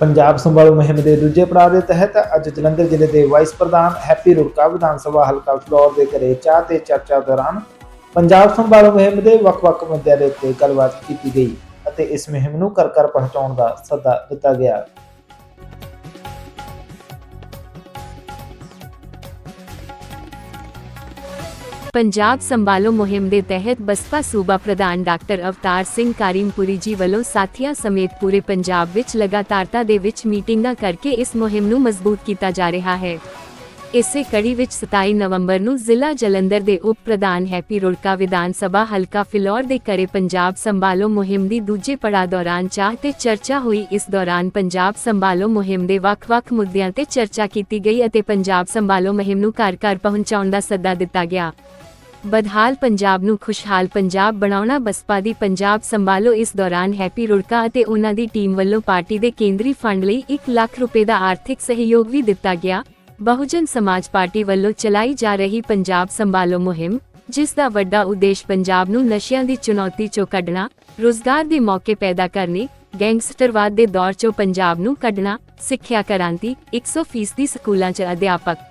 ਪੰਜਾਬ ਸੰਭਾਲ ਮੁਹਿੰਮ ਦੇ ਦੂਜੇ ਪੜਾਅ ਦੇ ਤਹਿਤ ਅੱਜ ਜਲੰਧਰ ਜ਼ਿਲ੍ਹੇ ਦੇ ਵਾਈਸ ਪ੍ਰਧਾਨ ਹੈਪੀ ਰੁੜਕਾ ਵਿਧਾਨ ਸਭਾ ਹਲਕਾ ਫਲੋਰ ਦੇ ਘਰੇ ਚਾਹ ਤੇ ਚਰਚਾ ਦੌਰਾਨ ਪੰਜਾਬ ਸੰਭਾਲ ਮੁਹਿੰਮ ਦੇ ਵੱਖ-ਵੱਖ ਮੁੱਦਿਆਂ ਦੇ ਉੱਤੇ ਗੱਲਬਾਤ ਕੀਤੀ ਗਈ ਅਤੇ ਇਸ ਮੁਹਿੰਮ ਨੂੰ ਕਰ ਕਰ ਪਹੁੰਚਾਉਣ ਦਾ ਸੱਦਾ ਦਿੱਤਾ ਗਿਆ। ਪੰਜਾਬ ਸੰਭਾਲੋ ਮੁਹਿੰਮ ਦੇ ਤਹਿਤ ਬਸਪਾ ਸੂਬਾ ਪ੍ਰਧਾਨ ਡਾਕਟਰ ਅਵਤਾਰ ਸਿੰਘ ਕਾਰਿਮਪੁਰੀ ਜੀ ਵੱਲੋਂ ਸਾਥੀਆਂ ਸਮੇਤ ਪੂਰੇ ਪੰਜਾਬ ਵਿੱਚ ਲਗਾਤਾਰਤਾ ਦੇ ਵਿੱਚ ਮੀਟਿੰਗਾਂ ਕਰਕੇ ਇਸ ਮੁਹਿੰਮ ਨੂੰ ਮਜ਼ਬੂਤ ਕੀਤਾ ਜਾ ਰਿਹਾ ਹੈ। ਇਸੇ ਕੜੀ ਵਿੱਚ 27 ਨਵੰਬਰ ਨੂੰ ਜ਼ਿਲ੍ਹਾ ਜਲੰਧਰ ਦੇ ਉਪ ਪ੍ਰਧਾਨ ਹੈਪੀ ਰੁੜਕਾ ਵਿਧਾਨ ਸਭਾ ਹਲਕਾ ਫਿਲੌਰ ਦੇ ਘਰੇ ਪੰਜਾਬ ਸੰਭਾਲੋ ਮੁਹਿੰਮ ਦੀ ਦੂਜੇ ਪੜਾਅ ਦੌਰਾਨ ਚਾਹ ਤੇ ਚਰਚਾ ਹੋਈ। ਇਸ ਦੌਰਾਨ ਪੰਜਾਬ ਸੰਭਾਲੋ ਮੁਹਿੰਮ ਦੇ ਵੱਖ-ਵੱਖ ਮੁੱਦਿਆਂ ਤੇ ਚਰਚਾ ਕੀਤੀ ਗਈ ਅਤੇ ਪੰਜਾਬ ਸੰਭਾਲੋ ਮੁਹਿੰਮ ਨੂੰ ਘਰ-ਘਰ ਪਹੁੰਚਾਉਣ ਦਾ ਸੱਦਾ ਦਿੱਤਾ ਗਿਆ। ਬਦਹਾਲ ਪੰਜਾਬ ਨੂੰ ਖੁਸ਼ਹਾਲ ਪੰਜਾਬ ਬਣਾਉਣਾ, ਬਸਪਾ ਦੀ ਪੰਜਾਬ ਸੰਭਾਲੋ, ਇਸ ਦੌਰਾਨ ਹੈਪੀ ਰੁੜਕਾ ਅਤੇ ਉਹਨਾਂ ਦੀ ਟੀਮ ਵੱਲੋਂ ਪਾਰਟੀ ਦੇ ਕੇਂਦਰੀ ਫੰਡ ਲਈ 1 ਲੱਖ ਰੁਪਏ ਦਾ ਆਰਥਿਕ ਸਹਿਯੋਗ ਵੀ ਦਿੱਤਾ ਗਿਆ। ਬਹੁਜਨ ਸਮਾਜ ਪਾਰਟੀ ਵੱਲੋਂ ਚਲਾਈ ਜਾ ਰਹੀ ਪੰਜਾਬ ਸੰਭਾਲੋ ਮੁਹਿੰਮ, ਜਿਸ ਦਾ ਵੱਡਾ ਉਦੇਸ਼ ਪੰਜਾਬ ਨੂੰ ਨਸ਼ਿਆਂ ਦੀ ਚੁਣੌਤੀ ਚੋਂ ਕੱਢਣਾ, ਰੋਜ਼ਗਾਰ ਦੇ ਮੌਕੇ ਪੈਦਾ ਕਰਨੇ, ਗੈਂਗਸਟਰਵਾਦ ਦੇ ਦੌਰ ਚੋਂ ਪੰਜਾਬ ਨੂੰ ਕੱਢਣਾ, ਸਿੱਖਿਆ ਕ੍ਰਾਂਤੀ 100% ਸਕੂਲਾਂ 'ਚ ਅਧਿਆਪਕ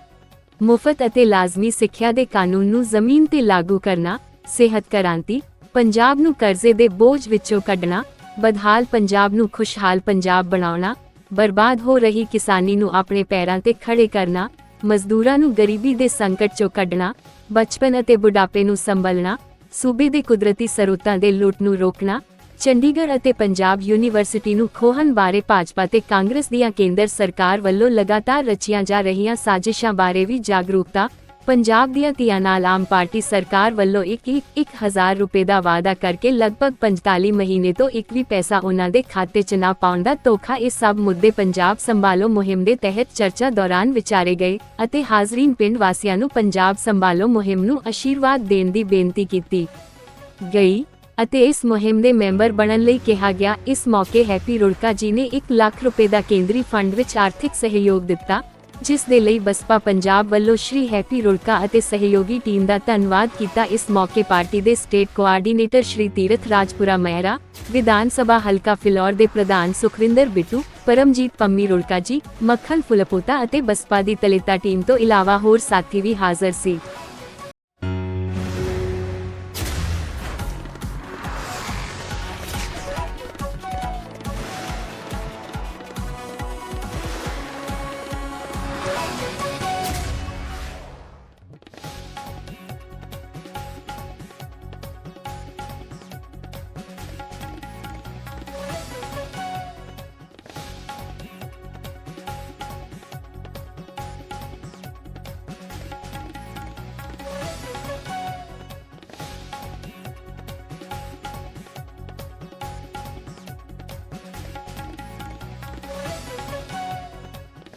ਮੁਫਤ ਅਤੇ ਲਾਜ਼ਮੀ ਸਿੱਖਿਆ ਦੇ ਕਾਨੂੰਨ ਨੂੰ ਜ਼ਮੀਨ ਤੇ ਲਾਗੂ ਕਰਨਾ, ਸਿਹਤ ਕ੍ਰਾਂਤੀ, ਪੰਜਾਬ ਨੂੰ ਕਰਜ਼ੇ ਦੇ ਬੋਝ ਵਿੱਚੋਂ ਕੱਢਣਾ, ਬਦਹਾਲ ਪੰਜਾਬ ਨੂੰ ਖੁਸ਼ਹਾਲ ਪੰਜਾਬ ਬਣਾਉਣਾ, ਬਰਬਾਦ ਹੋ ਰਹੀ ਕਿਸਾਨੀ ਨੂੰ ਆਪਣੇ ਪੈਰਾਂ ਤੇ ਖੜੇ ਕਰਨਾ, ਮਜ਼ਦੂਰਾਂ ਨੂੰ ਗਰੀਬੀ ਦੇ ਸੰਕਟ ਚੋਂ ਕੱਢਣਾ, ਬਚਪਨ ਅਤੇ ਬੁਢਾਪੇ ਨੂੰ ਸੰਭਲਣਾ, ਸੂਬੇ ਦੇ ਕੁਦਰਤੀ ਸਰੋਤਾਂ ਦੇ ਲੁੱਟ ਨੂੰ ਰੋਕਣਾ ਚੰਡੀਗੜ੍ਹ ਅਤੇ ਪੰਜਾਬ ਯੂਨੀਵਰਸਿਟੀ ਨੂੰ ਖੋਹਣ ਬਾਰੇ ਭਾਜਪਾ ਤੇ ਕਾਂਗਰਸ ਦੀਆਂ ਕੇਂਦਰ ਸਰਕਾਰ ਵੱਲੋਂ ਲਗਾਤਾਰ ਰਚੀਆਂ ਜਾ ਰਹੀਆਂ ਸਾਜ਼ਿਸ਼ਾਂ ਬਾਰੇ ਵੀ ਜਾਗਰੂਕਤਾ, ਪੰਜਾਬ ਦੀਆਂ ਧੀਆਂ ਨਾਲ ਆਮ ਪਾਰਟੀ ਸਰਕਾਰ ਵੱਲੋਂ 1-1000 ਰੁਪਏ ਦਾ ਵਾਅਦਾ ਕਰਕੇ ਲਗਭਗ 45 ਮਹੀਨੇ ਤੋਂ ਇੱਕ ਵੀ ਪੈਸਾ ਉਹਨਾਂ ਦੇ ਖਾਤੇ 'ਚ ਨਾ ਪਾਉਣ ਦਾ ਧੋਖਾ ਇਹ ਸਭ ਮੁੱਦੇ ਪੰਜਾਬ ਸੰਭਾਲੋ ਮੁਹਿੰਮ ਦੇ ਤਹਿਤ ਚਰਚਾ ਦੌਰਾਨ ਵਿਚਾਰੇ ਗਏ ਅਤੇ ਹਾਜ਼ਰੀਨ ਪਿੰਡ ਵਾਸੀਆਂ ਨੂੰ ਪੰਜਾਬ ਸੰਭਾਲੋ ਮੁਹਿੰਮ ਨੂੰ ਅਸ਼ੀਰਵਾਦ ਦੇਣ ਦੀ ਬੇਨਤੀ ਕੀਤੀ ਗਈ। ਅਤੇ ਇਸ ਮੁਹਿੰਮ ਦੇ ਮੈਂਬਰ ਬਣਨ ਲਈ ਕਿਹਾ ਗਿਆ। ਇਸ ਮੌਕੇ ਹੈਪੀ ਰੁੜਕਾ ਜੀ ਨੇ 1 ਲੱਖ ਰੁਪਏ ਦਾ ਕੇਂਦਰੀ ਫੰਡ ਵਿੱਚ ਆਰਥਿਕ ਸਹਿਯੋਗ ਦਿੱਤਾ, ਜਿਸ ਦੇ ਲਈ ਬਸਪਾ ਪੰਜਾਬ ਵੱਲੋਂ ਸ਼੍ਰੀ ਹੈਪੀ ਰੁੜਕਾ ਅਤੇ ਸਹਿਯੋਗੀ ਟੀਮ ਦਾ ਧੰਨਵਾਦ ਕੀਤਾ। ਇਸ ਮੌਕੇ ਪਾਰਟੀ ਦੇ ਸਟੇਟ ਕੋਆਰਡੀਨੇਟਰ ਸ਼੍ਰੀ ਤੀਰਥ ਰਾਜਪੁਰਾ ਮਹਿਰਾ, ਵਿਧਾਨ ਸਭਾ ਹਲਕਾ ਫਿਲੌਰ ਦੇ ਪ੍ਰਧਾਨ ਸੁਖਵਿੰਦਰ ਬਿੱਟੂ, ਪਰਮਜੀਤ ਪੰਮੀ ਰੁੜਕਾ ਜੀ, ਮੱਖਣ ਫੁਲਪੋਤਾ ਅਤੇ ਬਸਪਾ ਦੀ ਤਲੇਤਾ ਟੀਮ ਤੋਂ ਇਲਾਵਾ ਹੋਰ ਸਾਥੀ ਵੀ ਹਾਜ਼ਰ ਸੀ।